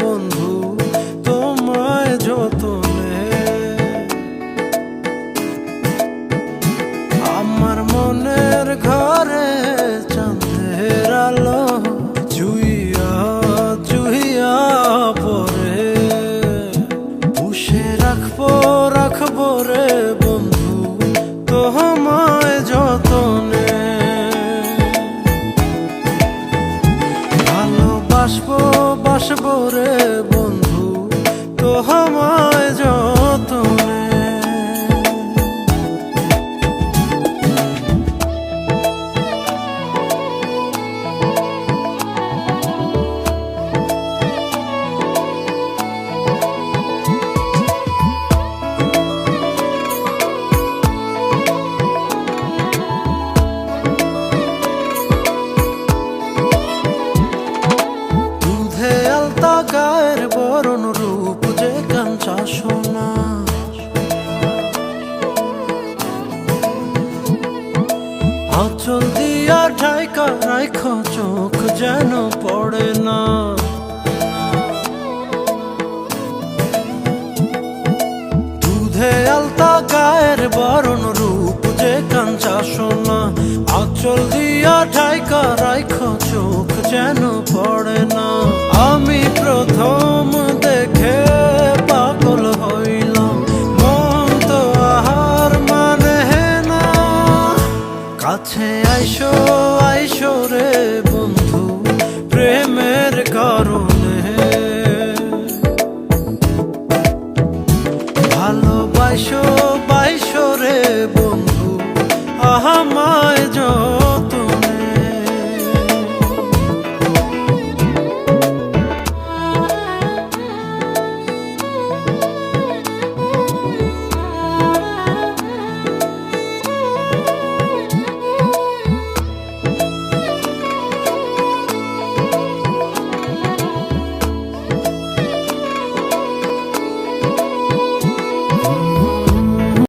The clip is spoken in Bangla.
বন্ধু তোমায় যতনে। আমার মনের ঘরে চাঁদের আলো জুইয়া জুইয়া পরে পুষে রাখব রাখব রে বন্ধু তোমায় বাসবো রে বন্ধু তো আমায় গায়ের বরণ রূপ যে কাঞ্চা সোনা। আঁচল দিয়া ঢাইকা রাইখ চোখ যেন পড়ে না। দুধে আলতা গায়ের বরণ কাছে আইসো আইসো রে বন্ধু প্রেমের কারণে। ভালোবাসো বাইশো রে বন্ধু আহামায়